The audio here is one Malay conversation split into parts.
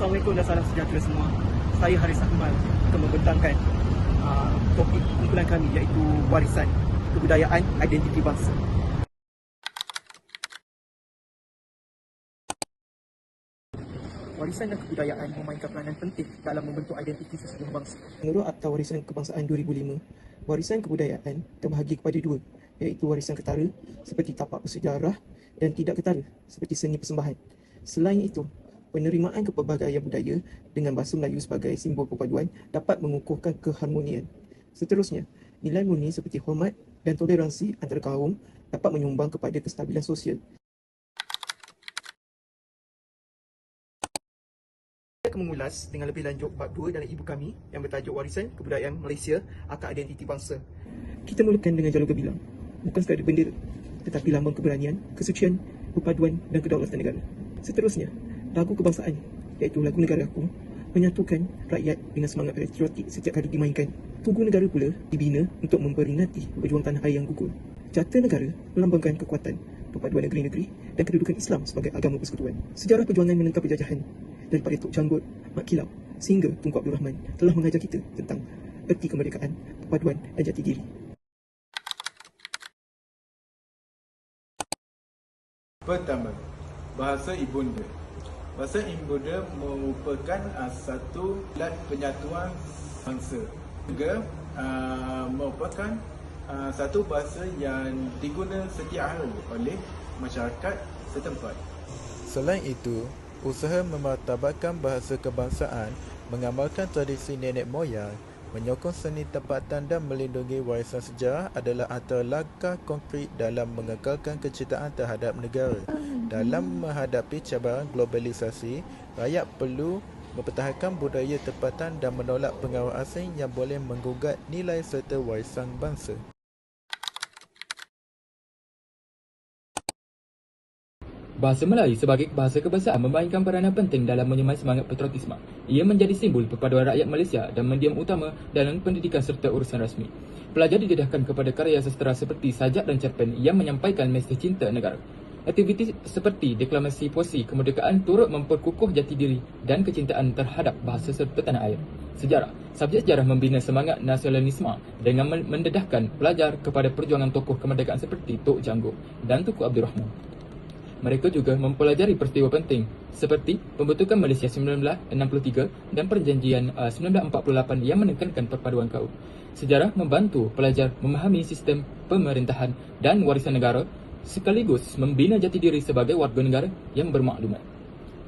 Assalamualaikum dan salam sejahtera semua. Saya Haris Akmal akan membentangkan uh, topik kumpulan kami iaitu warisan kebudayaan identiti bangsa. Warisan dan kebudayaan memainkan peranan penting dalam membentuk identiti sesebuah bangsa. Menurut Akta Warisan Kebangsaan 2005, warisan kebudayaan terbahagi kepada dua, iaitu warisan ketara seperti tapak bersejarah dan tidak ketara seperti seni persembahan. Selain itu, penerimaan kepelbagaian budaya dengan bahasa Melayu sebagai simbol perpaduan dapat mengukuhkan keharmonian. Seterusnya, nilai murni seperti hormat dan toleransi antara kaum dapat menyumbang kepada kestabilan sosial. Saya akan mengulas dengan lebih lanjut bab 2 dalam ibu kami yang bertajuk Warisan Kebudayaan Malaysia Akar Identiti Bangsa. Kita mulakan dengan jalur gebilang. Bukan sekadar bendera, tetapi lambang keberanian, kesucian, perpaduan dan kedaulatan negara. Seterusnya, lagu kebangsaan iaitu lagu negara aku menyatukan rakyat dengan semangat patriotik setiap kali dimainkan. Tugu negara pula dibina untuk memperingati berjuang tanah air yang gugur. Carta negara melambangkan kekuatan perpaduan negeri-negeri dan kedudukan Islam sebagai agama persekutuan. Sejarah perjuangan menentang penjajahan daripada Tok Janggut, Mat Kilau sehingga Tunku Abdul Rahman telah mengajar kita tentang erti kemerdekaan, perpaduan dan jati diri. Pertama, bahasa ibunda. Bahasa ibunda merupakan uh, satu alat penyatuan bangsa. Juga uh, merupakan uh, satu bahasa yang diguna setiap hari oleh masyarakat setempat. Selain itu, usaha memartabatkan bahasa kebangsaan, mengamalkan tradisi nenek moyang, menyokong seni tempatan dan melindungi warisan sejarah adalah antara langkah konkret dalam mengekalkan kecintaan terhadap negara. Dalam menghadapi cabaran globalisasi, rakyat perlu mempertahankan budaya tempatan dan menolak pengaruh asing yang boleh menggugat nilai serta warisan bangsa. Bahasa Melayu sebagai bahasa kebangsaan memainkan peranan penting dalam menyemai semangat patriotisme. Ia menjadi simbol perpaduan rakyat Malaysia dan medium utama dalam pendidikan serta urusan rasmi. Pelajar didedahkan kepada karya sastera seperti sajak dan cerpen yang menyampaikan mesej cinta negara. Aktiviti seperti deklamasi puisi kemerdekaan turut memperkukuh jati diri dan kecintaan terhadap bahasa serta tanah air. Sejarah. Subjek sejarah membina semangat nasionalisme dengan mendedahkan pelajar kepada perjuangan tokoh kemerdekaan seperti Tok Janggut dan Tunku Abdul Rahman. Mereka juga mempelajari peristiwa penting seperti pembentukan Malaysia 1963 dan perjanjian uh, 1948 yang menekankan perpaduan kaum. Sejarah membantu pelajar memahami sistem pemerintahan dan warisan negara sekaligus membina jati diri sebagai warga negara yang bermaklumat.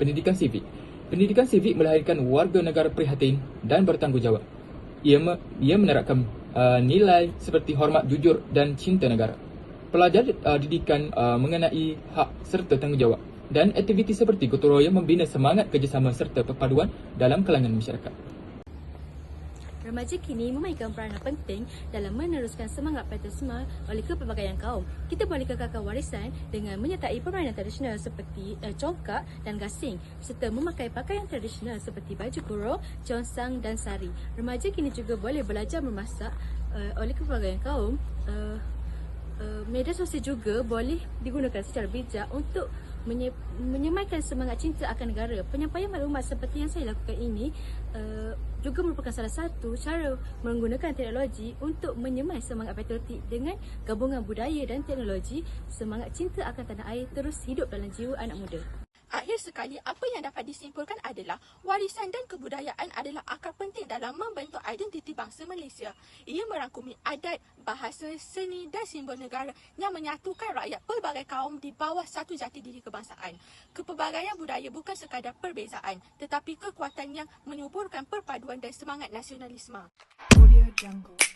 Pendidikan sivik. Pendidikan sivik melahirkan warga negara prihatin dan bertanggungjawab. Ia, me, ia menerapkan uh, nilai seperti hormat jujur dan cinta negara. Pelajar uh, didikan uh, mengenai hak serta tanggungjawab dan aktiviti seperti gotong membina semangat kerjasama serta perpaduan dalam kalangan masyarakat. Remaja kini memainkan peranan penting dalam meneruskan semangat patriotisme oleh kepelbagaian kaum. Kita boleh kekalkan warisan dengan menyertai permainan tradisional seperti uh, congkak dan gasing serta memakai pakaian tradisional seperti baju kurung, consang dan sari. Remaja kini juga boleh belajar memasak uh, oleh kepelbagaian kaum. Uh, Uh, media sosial juga boleh digunakan secara bijak untuk menye- menyemaikan semangat cinta akan negara. Penyampaian maklumat seperti yang saya lakukan ini uh, juga merupakan salah satu cara menggunakan teknologi untuk menyemai semangat patriotik dengan gabungan budaya dan teknologi. Semangat cinta akan tanah air terus hidup dalam jiwa anak muda. Akhir sekali, apa yang dapat disimpulkan adalah warisan dan kebudayaan adalah akar penting dalam membentuk identiti bangsa Malaysia. Ia merangkumi adat, bahasa, seni dan simbol negara yang menyatukan rakyat pelbagai kaum di bawah satu jati diri kebangsaan. Kepelbagaian budaya bukan sekadar perbezaan, tetapi kekuatan yang menyuburkan perpaduan dan semangat nasionalisme. Audio Jungle.